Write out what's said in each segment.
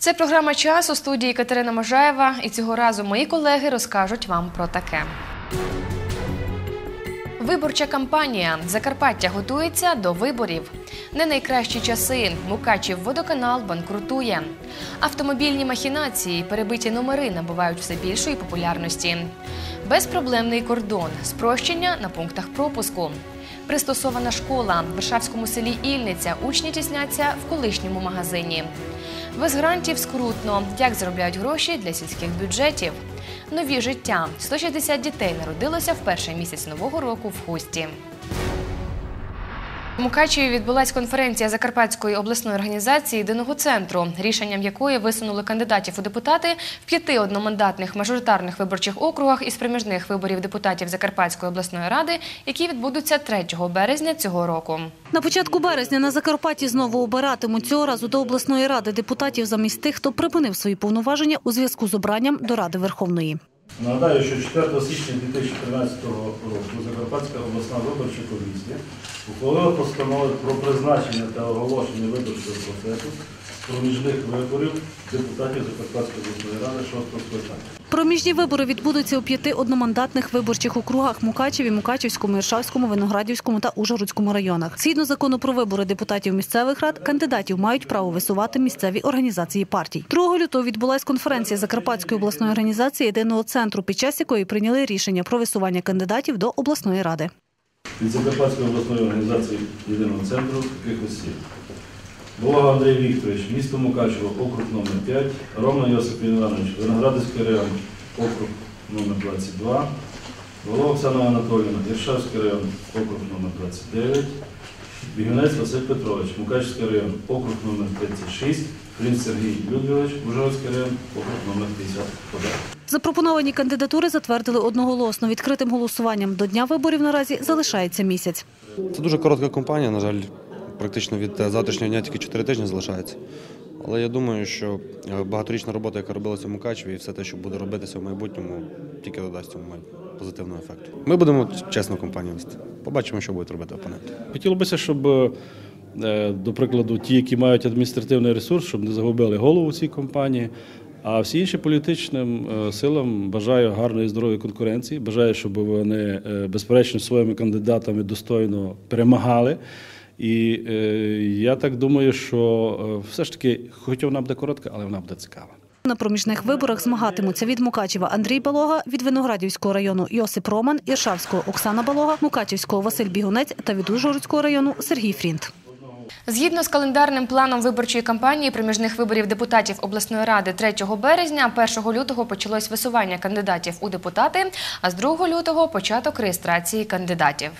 Це програма час у студії Катерина Можаєва. І цього разу мої колеги розкажуть вам про таке. Виборча кампанія. Закарпаття готується до виборів. Не найкращі часи. Мукачів водоканал банкрутує. Автомобільні махінації, перебиті номери набувають все більшої популярності. Безпроблемний кордон, спрощення на пунктах пропуску. Пристосована школа в Варшавському селі Ільниця. Учні тісняться в колишньому магазині. Без грантів скрутно. Як заробляють гроші для сільських бюджетів? Нові життя. 160 дітей народилося в перший місяць нового року в Хусті. У Мукачеві відбулась конференція Закарпатської обласної організації єдиного центру, рішенням якої висунули кандидатів у депутати в п'яти одномандатних мажоритарних виборчих округах із проміжних виборів депутатів Закарпатської обласної ради, які відбудуться 3 березня цього року. На початку березня на Закарпатті знову обиратимуть цього разу до обласної ради депутатів замість тих, хто припинив свої повноваження у зв'язку з обранням до Ради Верховної. Нагадаю, що 4 січня 2013 року Закарпатська обласна виборча комісія ухвалила постанови про призначення та оголошення виборчого процесу проміжних виборів депутатів Закарпатської обласної ради 6 скликання. Проміжні вибори відбудуться у п'яти одномандатних виборчих округах Мукачеві, Мукачівському, Іршавському, Виноградівському та Ужгородському районах. Згідно закону про вибори депутатів місцевих рад, кандидатів мають право висувати місцеві організації партій. 2 лютого відбулась конференція Закарпатської обласної організації єдиного центру, під час якої прийняли рішення про висування кандидатів до обласної ради. Від Закарпатської обласної організації єдиного центру таких осіб. Волога Андрій Вікторович, місто Мукачево, округ номер 5 Ромна Йосип Іванович, Виноградівський район, округ номер 22 Волова Оксана Анатоліївна, Іршавський район, округ номер 29 Бігунець Василь Петрович, Мукачевський район, округ номер 36 Фрінц Сергій Людвігович, Ужгородський район, округ номер 51 Запропоновані кандидатури затвердили одноголосно. Відкритим голосуванням до дня виборів наразі залишається місяць. Це дуже коротка кампанія, на жаль, практично від е, завтрашнього дня тільки 4 тижні залишається. Але я думаю, що е, багаторічна робота, яка робилася в Мукачеві, і все те, що буде робитися в майбутньому, тільки додасть цьому позитивного ефекту. Ми будемо чесну кампанію вести. Побачимо, що будуть робити опоненти. Хотілося б, щоб, е, до прикладу, ті, які мають адміністративний ресурс, щоб не загубили голову цій компанії. А всі інші політичним силам бажаю гарної здорової конкуренції. Бажаю, щоб вони безперечно своїми кандидатами достойно перемагали. І е, я так думаю, що все ж таки, хоч вона буде коротка, але вона буде цікава. На проміжних виборах змагатимуться від Мукачева Андрій Балога, від Виноградівського району Йосип Роман, Іршавського Оксана Балога, Мукачівського Василь Бігунець та від Ужгородського району Сергій Фрінт. Згідно з календарним планом виборчої кампанії проміжних виборів депутатів обласної ради 3 березня, 1 лютого почалось висування кандидатів у депутати, а з 2 лютого початок реєстрації кандидатів.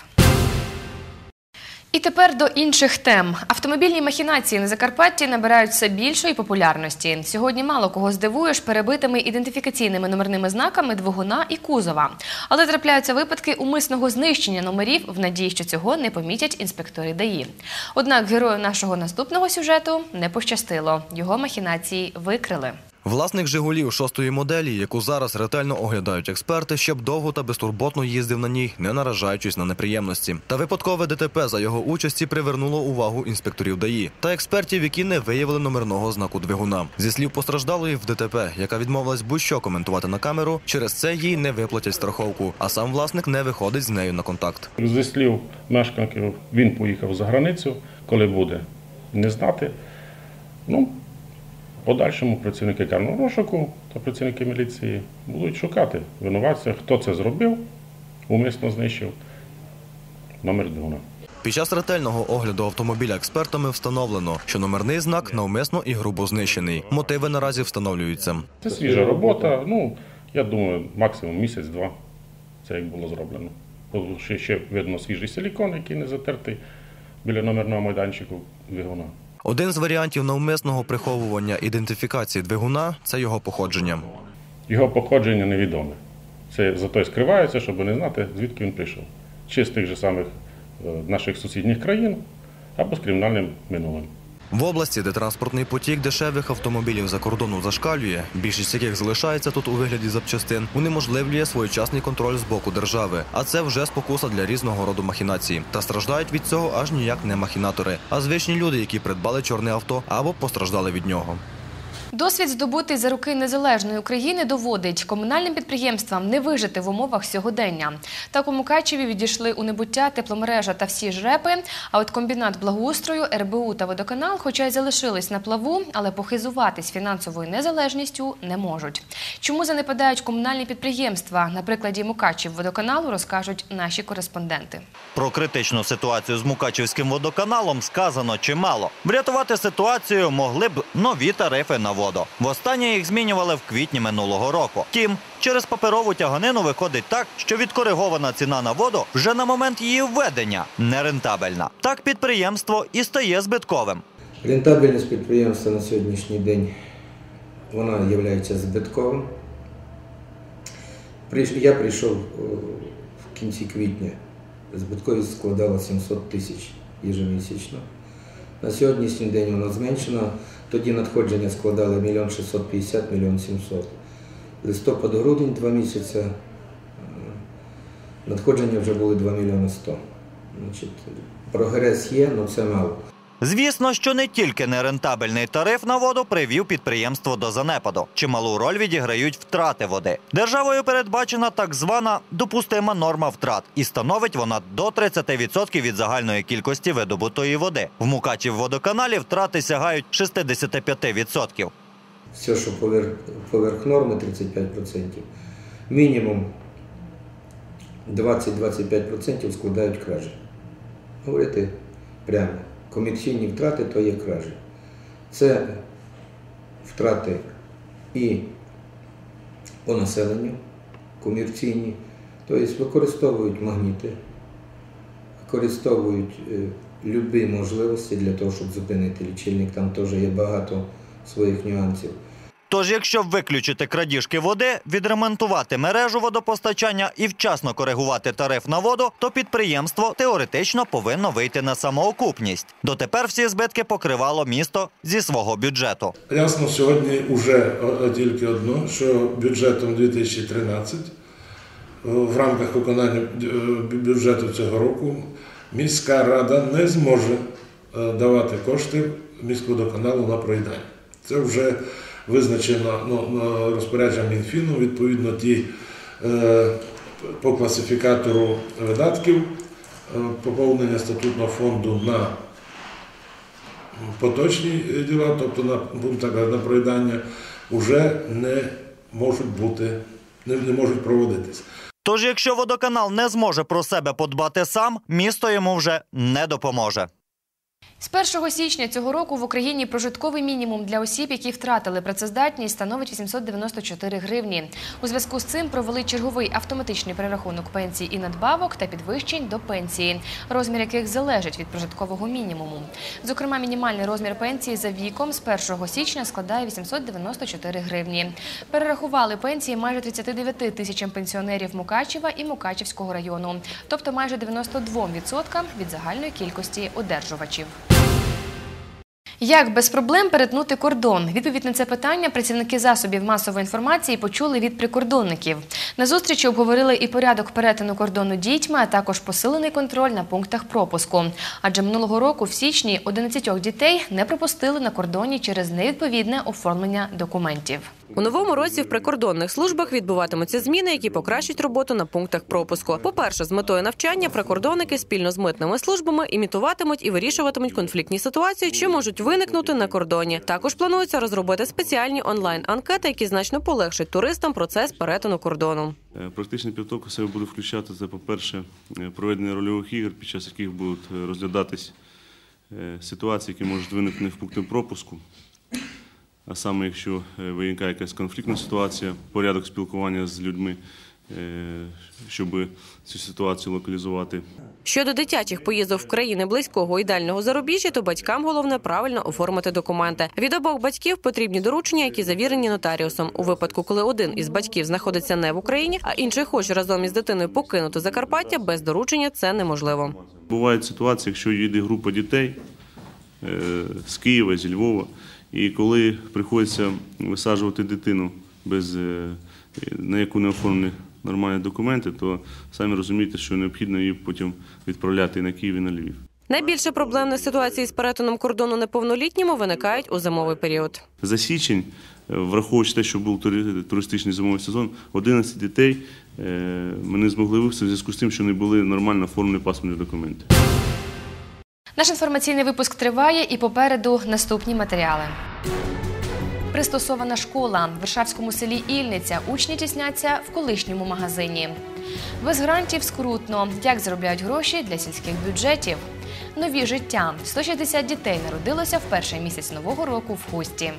І тепер до інших тем. Автомобільні махінації на Закарпатті набирають все більшої популярності. Сьогодні мало кого здивуєш перебитими ідентифікаційними номерними знаками двигуна і кузова. Але трапляються випадки умисного знищення номерів в надії, що цього не помітять інспектори ДАІ. Однак герою нашого наступного сюжету не пощастило. Його махінації викрили. Власник Жигулів шостої моделі, яку зараз ретельно оглядають експерти, щоб довго та безтурботно їздив на ній, не наражаючись на неприємності. Та випадкове ДТП за його участі привернуло увагу інспекторів ДАІ та експертів, які не виявили номерного знаку двигуна. Зі слів постраждалої в ДТП, яка відмовилась будь-що коментувати на камеру, через це їй не виплатять страховку, а сам власник не виходить з нею на контакт. Зі слів мешканків, він поїхав за границю, коли буде не знати. Ну, подальшому працівники карного розшуку та працівники міліції будуть шукати винуватця, хто це зробив, умисно знищив номер двигуна. Під час ретельного огляду автомобіля експертами встановлено, що номерний знак навмисно і грубо знищений. Мотиви наразі встановлюються. Це свіжа робота. Ну, я думаю, максимум місяць-два це як було зроблено. Ще, ще видно свіжий силікон, який не затертий біля номерного майданчику двигуна. Один з варіантів навмисного приховування ідентифікації двигуна це його походження. Його походження невідоме. Це зато й скривається, щоб не знати, звідки він прийшов. Чи з тих же самих е, наших сусідніх країн або з кримінальним минулим. В області, де транспортний потік дешевих автомобілів за кордону зашкалює, більшість яких залишається тут у вигляді запчастин, унеможливлює своєчасний контроль з боку держави. А це вже спокуса для різного роду махінацій. Та страждають від цього аж ніяк не махінатори, а звичні люди, які придбали чорне авто або постраждали від нього. Досвід здобутий за роки незалежної України доводить, комунальним підприємствам не вижити в умовах сьогодення. Так у Мукачеві відійшли у небуття тепломережа та всі жрепи. А от комбінат благоустрою, РБУ та водоканал, хоча й залишились на плаву, але похизуватись фінансовою незалежністю не можуть. Чому занепадають комунальні підприємства? На прикладі Мукачів водоканалу розкажуть наші кореспонденти. Про критичну ситуацію з Мукачівським водоканалом сказано чимало. Врятувати ситуацію могли б нові тарифи на воду. Востаннє їх змінювали в квітні минулого року. Втім, через паперову тяганину виходить так, що відкоригована ціна на воду вже на момент її введення нерентабельна. Так підприємство і стає збитковим. Рентабельність підприємства на сьогоднішній день вона є збитковим. Я прийшов в кінці квітня, збитковість складала 700 тисяч ежемісячно. На сьогоднішній день вона зменшена, тоді надходження складали 1 650 мільйон 700. Листопад-грудень два місяці е, надходження вже були 2 мільйони 100. Значить, прогрес є, але це мало. Звісно, що не тільки нерентабельний тариф на воду привів підприємство до занепаду. Чималу роль відіграють втрати води. Державою передбачена так звана допустима норма втрат, і становить вона до 30% від загальної кількості видобутої води. В Мукачів водоканалі втрати сягають 65%. все, що поверх, поверх норми 35%, мінімум 20-25% складають кражі. Говорити прямо, комерційні втрати то є кражі. Це втрати і по населенню комерційні, тобто використовують магніти, використовують е, любі можливості для того, щоб зупинити лічильник. Там теж є багато своїх нюансів. Тож, якщо виключити крадіжки води, відремонтувати мережу водопостачання і вчасно коригувати тариф на воду, то підприємство теоретично повинно вийти на самоокупність. Дотепер всі збитки покривало місто зі свого бюджету. Ясно сьогодні вже тільки одно, що бюджетом 2013 е, в рамках виконання е, бюджету цього року міська рада не зможе е, давати кошти міськводоканалу на проїдання. Це вже визначено ну, розпорядженням Мінфіну, відповідно ті е, по класифікатору видатків е, поповнення статутного фонду на поточні діла, тобто на, так на проїдання, вже не можуть бути, не, не можуть проводитись. Тож, якщо водоканал не зможе про себе подбати сам, місто йому вже не допоможе. З 1 січня цього року в Україні прожитковий мінімум для осіб, які втратили працездатність, становить 894 гривні. У зв'язку з цим провели черговий автоматичний перерахунок пенсій і надбавок та підвищень до пенсії, розмір яких залежить від прожиткового мінімуму. Зокрема, мінімальний розмір пенсії за віком з 1 січня складає 894 гривні. Перерахували пенсії майже 39 тисячам пенсіонерів Мукачева і Мукачівського району, тобто майже 92% від загальної кількості одержувачів. Як без проблем перетнути кордон? Відповідь на це питання працівники засобів масової інформації почули від прикордонників. На зустрічі обговорили і порядок перетину кордону дітьми, а також посилений контроль на пунктах пропуску. Адже минулого року в січні 11 дітей не пропустили на кордоні через невідповідне оформлення документів. У новому році в прикордонних службах відбуватимуться зміни, які покращать роботу на пунктах пропуску. По-перше, з метою навчання прикордонники спільно з митними службами імітуватимуть і вирішуватимуть конфліктні ситуації, що можуть виникнути на кордоні. Також планується розробити спеціальні онлайн-анкети, які значно полегшать туристам процес перетину кордону. Е, Практична підготовка в себе буде включати це, по-перше, е, проведення рольових ігор, під час яких будуть е, розглядатись ситуації, які можуть виникнути в пункті пропуску. А саме, якщо е, виникає якась конфліктна ситуація, порядок спілкування з людьми, е, щоб цю ситуацію локалізувати. Щодо дитячих поїздок в країни близького і дальнього зарубіжжя, то батькам головне правильно оформити документи. Від обох батьків потрібні доручення, які завірені нотаріусом. У випадку, коли один із батьків знаходиться не в Україні, а інший хоче разом із дитиною покинути Закарпаття, без доручення це неможливо. Бувають ситуації, якщо їде група дітей е, з Києва, зі Львова, і коли приходиться висаджувати дитину без е, на яку не оформлені нормальні документи, то самі розумієте, що необхідно її потім відправляти на Київ і на Львів. Найбільше проблемних ситуацій з перетином кордону неповнолітніми виникають у зимовий період. За січень, е, враховуючи те, що був тури- туристичний зимовий сезон, 11 дітей е, ми не змогли вивезти в зв'язку з тим, що не були нормально оформлені паспортні документи. Наш інформаційний випуск триває і попереду наступні матеріали. Пристосована школа в Варшавському селі Ільниця. Учні тісняться в колишньому магазині. Без грантів скрутно. Як заробляють гроші для сільських бюджетів? Нові життя. 160 дітей народилося в перший місяць нового року в Хусті.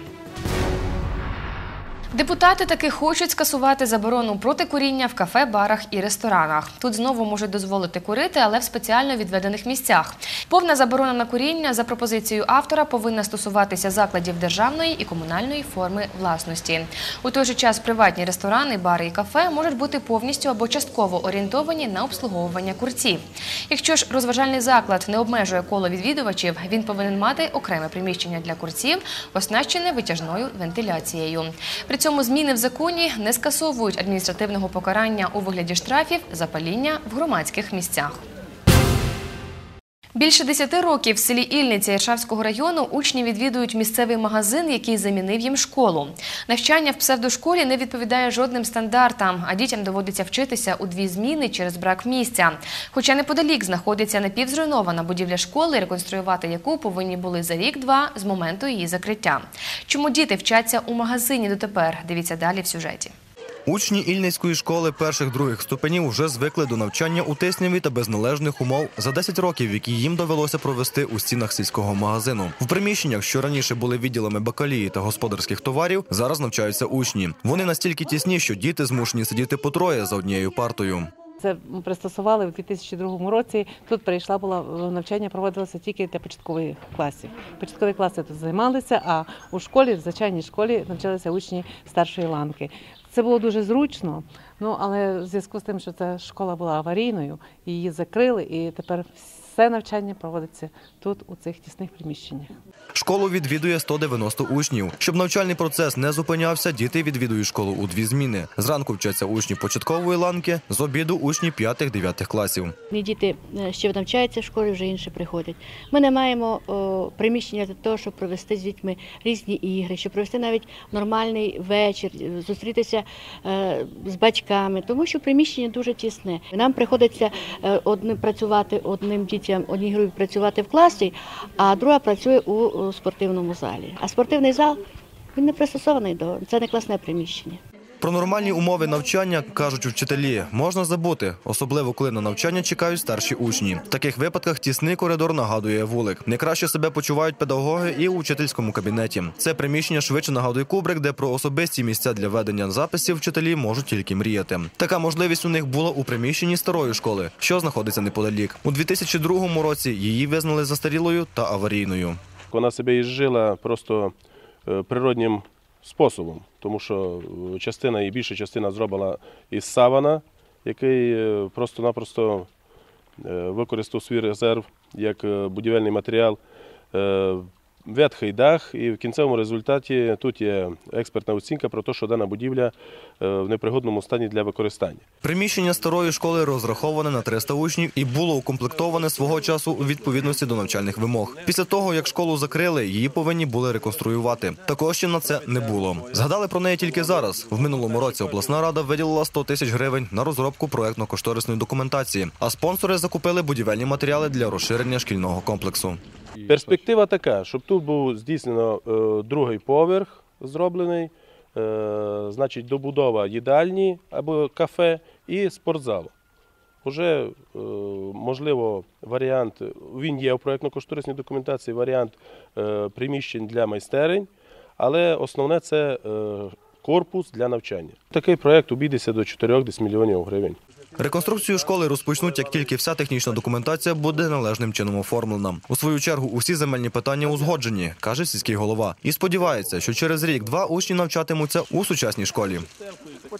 Депутати таки хочуть скасувати заборону проти куріння в кафе, барах і ресторанах. Тут знову можуть дозволити курити, але в спеціально відведених місцях. Повна заборона на куріння за пропозицією автора повинна стосуватися закладів державної і комунальної форми власності. У той же час приватні ресторани, бари і кафе можуть бути повністю або частково орієнтовані на обслуговування курців. Якщо ж розважальний заклад не обмежує коло відвідувачів, він повинен мати окреме приміщення для курців, оснащене витяжною вентиляцією. При цьому зміни в законі не скасовують адміністративного покарання у вигляді штрафів за паління в громадських місцях. Більше 10 років в селі Ільниця Іршавського району учні відвідують місцевий магазин, який замінив їм школу. Навчання в псевдошколі не відповідає жодним стандартам, а дітям доводиться вчитися у дві зміни через брак місця. Хоча неподалік знаходиться напівзруйнована будівля школи, реконструювати яку повинні були за рік-два з моменту її закриття. Чому діти вчаться у магазині дотепер? Дивіться далі в сюжеті. Учні Ільницької школи перших-других ступенів вже звикли до навчання у тисняві та без належних умов за 10 років, які їм довелося провести у стінах сільського магазину. В приміщеннях, що раніше були відділами бакалії та господарських товарів, зараз навчаються учні. Вони настільки тісні, що діти змушені сидіти по троє за однією партою. Це пристосували у 2002 році. Тут прийшла була навчання, проводилося тільки для початкових класів. Початкові класи тут займалися, а у школі, в звичайній школі, навчалися учні старшої ланки. Це було дуже зручно. Ну але в зв'язку з тим, що ця школа була аварійною, її закрили, і тепер все навчання проводиться тут, у цих тісних приміщеннях. Школу відвідує 190 учнів. Щоб навчальний процес не зупинявся, діти відвідують школу у дві зміни. Зранку вчаться учні початкової ланки, з обіду учні 5-9 класів. Мій діти е, ще навчаються в школі, вже інші приходять. Ми не маємо о, приміщення для того, щоб провести з дітьми різні ігри, щоб провести навіть нормальний вечір, е, зустрітися е, з батьками, тому що приміщення дуже тісне. Нам приходиться е, одним працювати одним дітям, одній групі працювати в класі, а друга працює у спортивному залі. А спортивний зал він не пристосований до це не класне приміщення. Про нормальні умови навчання кажуть вчителі, можна забути, особливо коли на навчання чекають старші учні. В таких випадках тісний коридор нагадує вулик. Не краще себе почувають педагоги і у вчительському кабінеті. Це приміщення швидше нагадує кубрик, де про особисті місця для ведення записів вчителі можуть тільки мріяти. Така можливість у них була у приміщенні старої школи, що знаходиться неподалік. У 2002 році її визнали застарілою та аварійною. Вона себе ізжила просто е, природнім способом, тому що е, частина і більша частина зроблена із савана, який е, просто-напросто е, використав свій резерв як будівельний матеріал. Ветхий дах, і в кінцевому результаті тут є експертна оцінка про те, що дана будівля е, в непригодному стані для використання. Приміщення старої школи розраховане на 300 учнів і було укомплектоване свого часу у відповідності до навчальних вимог. Після того, як школу закрили, її повинні були реконструювати. Також ще на це не було. Згадали про неї тільки зараз. В минулому році обласна рада виділила 100 тисяч гривень на розробку проектно-кошторисної документації, а спонсори закупили будівельні матеріали для розширення шкільного комплексу. Перспектива така, щоб тут був здійснено е, другий поверх зроблений, е, значить добудова їдальні або кафе і спортзалу. Уже е, можливо варіант, він є у проєктно-кошторисній документації, варіант приміщень для майстерень, але основне це корпус для навчання. Такий проєкт обійдеться до 4 мільйонів гривень. Реконструкцію школи розпочнуть, як тільки вся технічна документація буде належним чином оформлена. У свою чергу усі земельні питання узгоджені, каже сільський голова, і сподівається, що через рік-два учні навчатимуться у сучасній школі.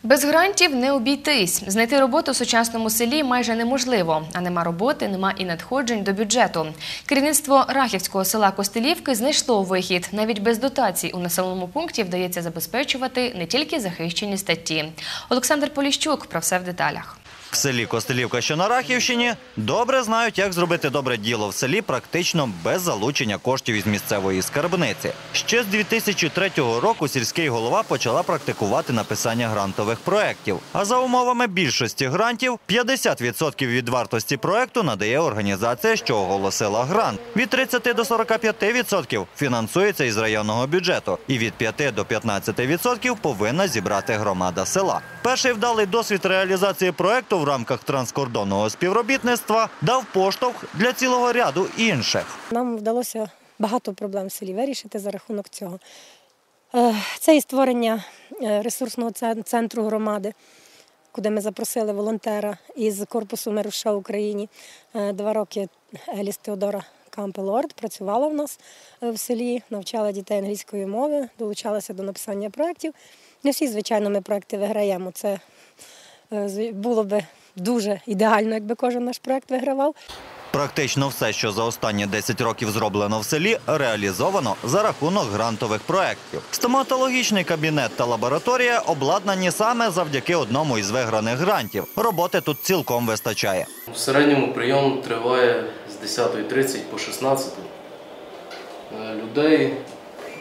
Без грантів не обійтись. Знайти роботу в сучасному селі майже неможливо. А нема роботи, нема і надходжень до бюджету. Керівництво Рахівського села Костелівки знайшло вихід. Навіть без дотацій у населеному пункті вдається забезпечувати не тільки захищені статті. Олександр Поліщук про все в деталях. В селі Костелівка, що на Рахівщині, добре знають, як зробити добре діло в селі практично без залучення коштів із місцевої скарбниці. Ще з 2003 року сільський голова почала практикувати написання грантових проєктів. А за умовами більшості грантів 50% від вартості проєкту надає організація, що оголосила грант. Від 30 до 45% фінансується із районного бюджету, і від 5 до 15% повинна зібрати громада села. Перший вдалий досвід реалізації проєкту в рамках транскордонного співробітництва дав поштовх для цілого ряду інших. Нам вдалося багато проблем в селі вирішити за рахунок цього. Е, Це і створення е, ресурсного центру громади, куди ми запросили волонтера із корпусу Меруша в Україні. Е, Два роки Еліс Теодора Кампелорд працювала в нас в селі, навчала дітей англійської мови, долучалася до написання проєктів. Не всі, звичайно, ми проєкти виграємо. Це було би дуже ідеально, якби кожен наш проєкт вигравав. Практично все, що за останні 10 років зроблено в селі, реалізовано за рахунок грантових проєктів. Стоматологічний кабінет та лабораторія обладнані саме завдяки одному із виграних грантів. Роботи тут цілком вистачає. В середньому прийом триває з 10.30 по 16. Е, Людей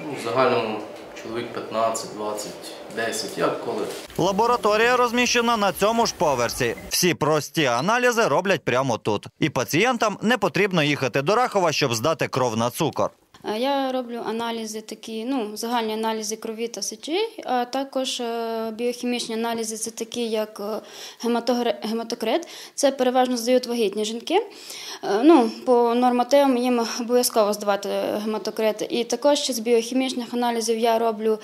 ну, в загальному чоловік 15, 20, 10, як коли. Лабораторія розміщена на цьому ж поверсі. Всі прості аналізи роблять прямо тут. І пацієнтам не потрібно їхати до Рахова, щоб здати кров на цукор. Е, Я роблю аналізи такі, ну, загальні аналізи крові та сечей, а також е, біохімічні аналізи це такі, як е, гематокрит. Це переважно здають вагітні жінки. Ну, по нормативам їм обов'язково здавати гематокрит. І також з біохімічних аналізів я роблю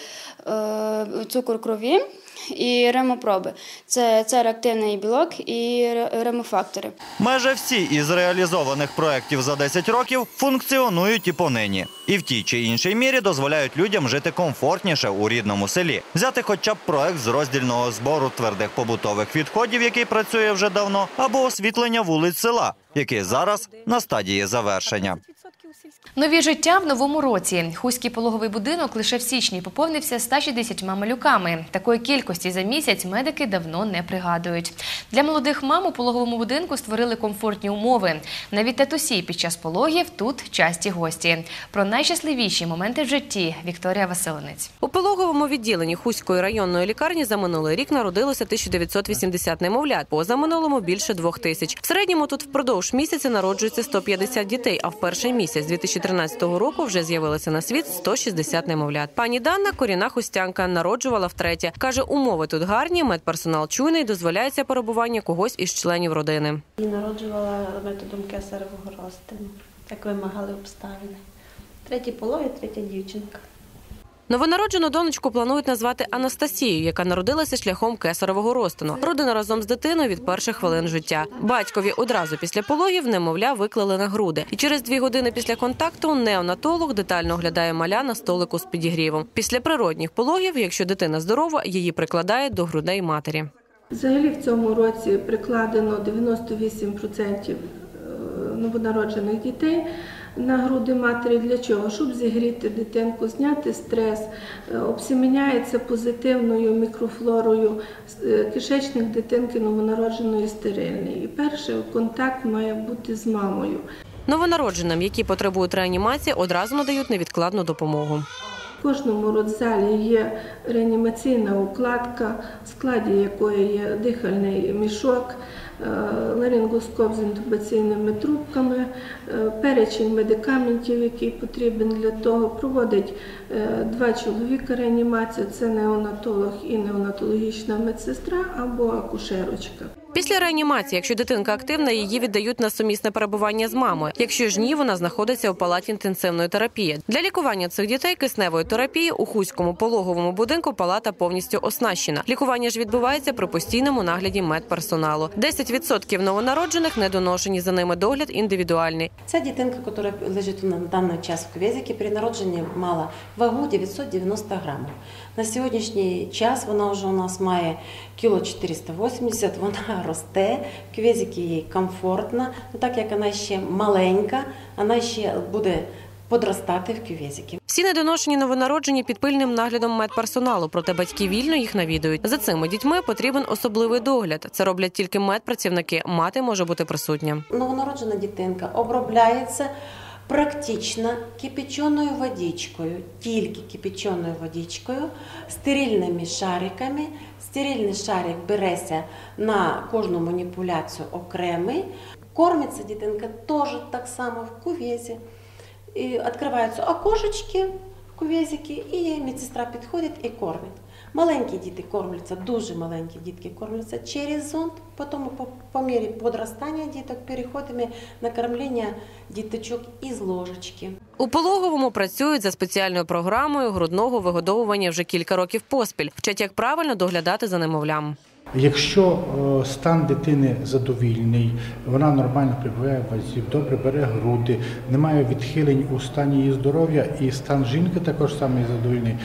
цукор крові і ремопроби. Це, це реактивний білок і ремофактори. Майже всі із реалізованих проєктів за 10 років функціонують і понині. І в тій чи іншій мірі дозволяють людям жити комфортніше у рідному селі. Взяти хоча б проект з роздільного збору твердих побутових відходів, який працює вже давно, або освітлення вулиць села, який зараз на стадії завершення. Нові життя в новому році. Хуський пологовий будинок лише в січні поповнився 160 малюками. Такої кількості за місяць медики давно не пригадують. Для молодих мам у пологовому будинку створили комфортні умови. Навіть татусі під час пологів тут часті гості. Про найщасливіші моменти в житті Вікторія Василинець. У пологовому відділенні Хуської районної лікарні за минулий рік народилося 1980 немовлят. Поза минулому більше двох тисяч. В середньому тут впродовж місяця народжується 150 дітей. А в перший місяць 2013 року вже з'явилося на світ 160 немовлят. Пані Дана коріна хустянка народжувала втретє. каже, умови тут гарні, медперсонал чуйний, дозволяється перебування когось із членів родини. І народжувала методом кесаревого розтину. Так вимагали обставини. Третє пологи, третя дівчинка. Новонароджену донечку планують назвати Анастасією, яка народилася шляхом кесаревого розтину. Родина разом з дитиною від перших хвилин життя. Батькові одразу після пологів немовля виклали на груди. І через дві години після контакту неонатолог детально оглядає маля на столику з підігрівом. Після природних пологів, якщо дитина здорова, її прикладає до грудей матері. Взагалі в цьому році прикладено 98% новонароджених дітей на груди матері. Для чого? Щоб зігріти дитинку, зняти стрес, е, обсіміняється позитивною мікрофлорою е, кишечник дитинки новонародженої стерильний. І перший контакт має бути з мамою. Новонародженим, які потребують реанімації, одразу надають невідкладну допомогу. В кожному родзалі є реанімаційна укладка, в складі якої є дихальний мішок, ларингоскоп з інтубаційними трубками, е, перечень медикаментів, який потрібен для того. Проводить е, два чоловіка реанімацію. Це неонатолог і неонатологічна медсестра або акушерочка. Після реанімації, якщо дитинка активна, її віддають на сумісне перебування з мамою. Якщо ж ні, вона знаходиться у палаті інтенсивної терапії. Для лікування цих дітей кисневої терапії у хуському пологовому будинку палата повністю оснащена. Лікування ж відбувається при постійному нагляді медперсоналу. 10% новонароджених недоношені за ними догляд індивідуальний. Ця дитинка, яка лежить на даний час в квезикі, при народженні мала вагу 990 грамів. На сьогоднішній час вона вже у нас має кіло 480, вона росте, в квезикі їй комфортно, Ну, так як вона ще маленька, вона ще буде подростати в кювезики. Всі недоношені новонароджені під пильним наглядом медперсоналу, проте батьки вільно їх навідують. За цими дітьми потрібен особливий догляд. Це роблять тільки медпрацівники. Мати може бути присутня. Новонароджена дитинка обробляється практично кипяченою водичкою, тільки кипяченою водичкою, стерильними шариками. Стерильний шарик береться на кожну маніпуляцію окремий. Кормиться дитинка теж так само в кувезі. І відкриваються окошечки в кувезики, і медсестра підходить і кормить. Маленькі діти кормляться, дуже маленькі дітки кормляться через зонд, потім по, по мірі подростання діток переходимо на кормлення діточок із ложечки. У пологовому працюють за спеціальною програмою грудного вигодовування вже кілька років поспіль. Вчать, як правильно доглядати за немовлям. Якщо е, стан дитини задовільний, вона нормально прибуває в вазі, добре бере груди, немає відхилень у стані її здоров'я, і стан жінки також самий задовільний.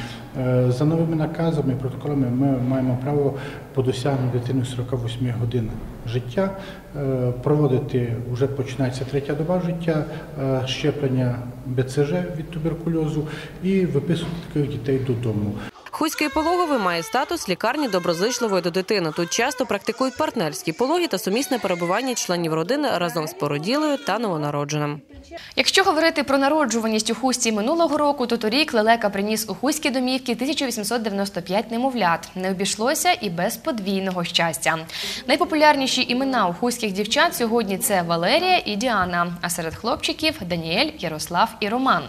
е, За новими наказами і протоколами ми маємо право по досягненню дитини 48 годин життя е, проводити вже починається третя доба життя, щеплення БЦЖ від туберкульозу і виписувати таких дітей додому. Хуський пологовий має статус лікарні доброзичливої до дитини. Тут часто практикують партнерські пологи та сумісне перебування членів родини разом з породілою та новонародженим. Якщо говорити про народжуваність у хусті минулого року, то торік лелека приніс у хуські домівки 1895 немовлят. Не обійшлося і без подвійного щастя. Найпопулярніші імена у хуських дівчат сьогодні це Валерія і Діана. А серед хлопчиків Даніель, Ярослав і Роман.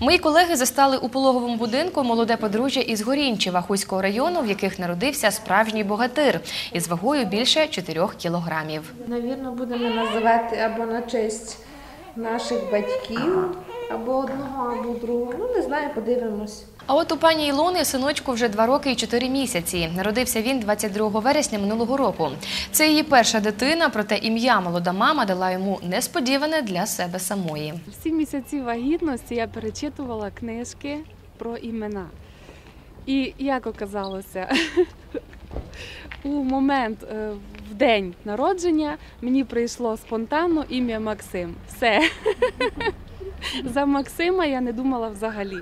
Мої колеги застали у пологовому будинку молоде подружжя із Горінчева Хуського району, в яких народився справжній богатир із вагою більше 4 кілограмів. Навірно, будемо називати або на честь наших батьків, або одного, або другого. Ну, не знаю, подивимось. А от у пані Ілони синочку вже два роки і чотири місяці. Народився він 22 вересня минулого року. Це її перша дитина, проте ім'я молода мама дала йому несподіване для себе самої. Всі місяці вагітності я перечитувала книжки про імена. І як оказалося, у момент е, в день народження мені прийшло спонтанно ім'я Максим. Все. За Максима я не думала взагалі.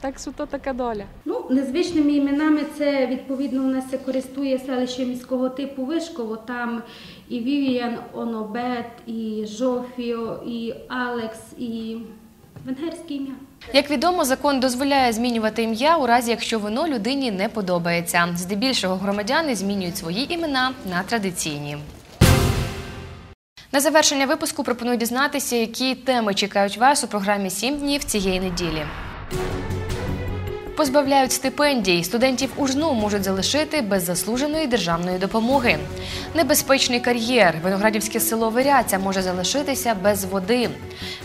Так що то така доля. Ну, незвичними іменами це відповідно у нас це користує селище міського типу Вишково. Там і Вівіян, Онобет, і Жофіо, і Алекс, і венгерське ім'я. Як відомо, закон дозволяє змінювати ім'я у разі, якщо воно людині не подобається. Здебільшого громадяни змінюють свої імена на традиційні. На завершення випуску пропоную дізнатися, які теми чекають вас у програмі «7 днів цієї неділі. Позбавляють стипендій. Студентів ужну можуть залишити без заслуженої державної допомоги. Небезпечний кар'єр. Виноградівське село Виряця може залишитися без води.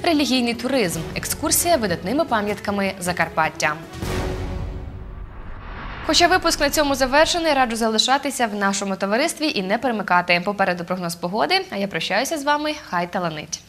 Релігійний туризм. Екскурсія видатними пам'ятками Закарпаття. Хоча випуск на цьому завершений, раджу залишатися в нашому товаристві і не перемикати. Попереду прогноз погоди. А я прощаюся з вами. Хай таланить.